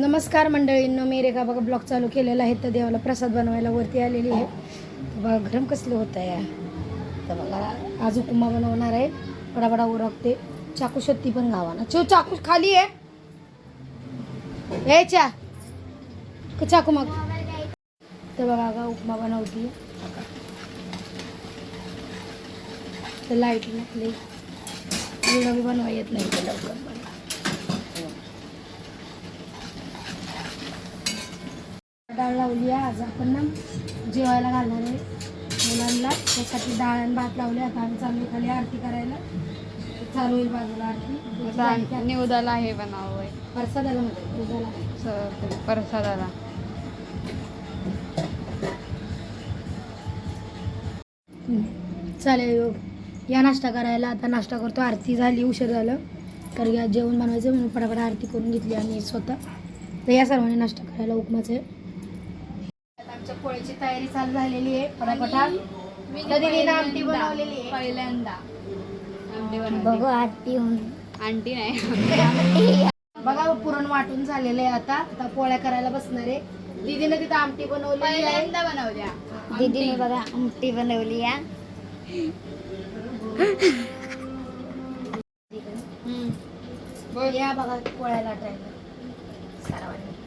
नमस्कार मंडळींनो मी रेखा बघा ब्लॉग चालू केलेला आहे. तर देवाला प्रसाद बनवायला वरती आलेली आहे. तर बघा गरम कसलं होतं आहे तर बघा आज उपमा बनवणार आहे. बडाबडा उरकते. चाकू शक्ती पण गावाना चो चाकू खाली आहे यायच्या क चाकू मग. तर बघा अगं उपमा बनवती तर लाइट नसली एवढं बी बनवा येत नाही तर लवकर. डाळ लावली आहे. आज आपण ना जेवायला घालणार आहे. मुलांना त्यासाठी डाळ आणि भात लावले आता आम्ही चालू आहे खाली आरती करायला. चालू होईल बाजूला आरती. आता निवदाला हे बनावं प्रसादाला मध्ये उद्याला. प्रसादाला. चालेल या. नाश्ता करायला. आता नाश्ता करतो. आरती झाली उशीर झालं. कारण जेवण बनवायचं म्हणून पटापट आरती करून घेतली आम्ही स्वतः. तर या सर्वांनी नाश्ता करायला उपमाचे आमच्या पोळीची तयारी चालू झालेली आहे. पटापटा कधी आमटी बनवलेली आहे? पहिल्यांदा. आमटी बघू बनवली आरती होऊन. आंटी नाही. बघा पुरण वाटून झालेलं आहे आता. आता पोळ्या करायला बसणार आहे. दीदीनं तिथं आमटी बनवलेली आहे. पहिल्यांदा बनवल्या. दीदीने बघा आमटी बनवली हम्म. या बघा पोळ्या लाटायला सर्वांनी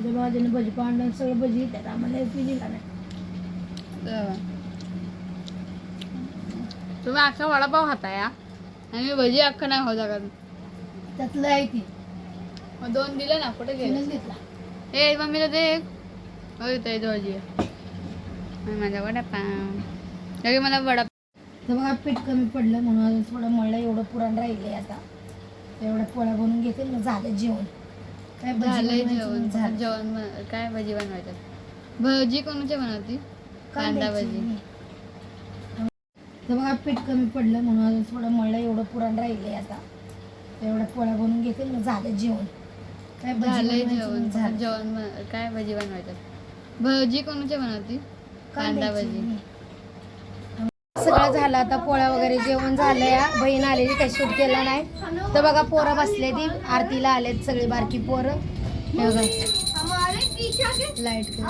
आजूबाजूने भजी पांढर सगळं भजी त्यात आम्हाला पिली का नाही. तुम्ही अख्खा वडापाव खाताय हा? आणि मी भजी अख्खा नाही हो शकत. त्यातलं आहे ती मग दोन दिले ना कुठे गेले? तिनंच घेतला. ए मम्मीला दे एक. हो इथे भजी आणि माझा वडापाव. लगे मला वडा तर बघा पीठ कमी पडलं म्हणून अजून थोडं मळलं एवढं पुरण राहिले आता. एवढ्या पोळ्या बनवून घेते मग झालं जेवण. काय झालंय जेवण. बन- काय भजी बनवायचं भजी कोणाची बनवती? कांदा भजी? तर बघा पीठ कमी पडलं म्हणून अजून थोडं मळलं एवढं पुरण राहिले आता. एवढ्या पोळ्या बनवून घेते मग झालं जेवण. काय भजी झालंय बनवायची जेवण. झालं. जेवण बन- काय भजी बनवायचं भजी कोणाची बनवती? कांदा भजी. सगळं झालं. आता पोळ्या वगैरे जेवण झालं या बहीण आलेली काही शूट केला नाही. तर बघा पोरं बसले ती आरतीला आलेत सगळी बारकी पोरं. हे बघा. लाइट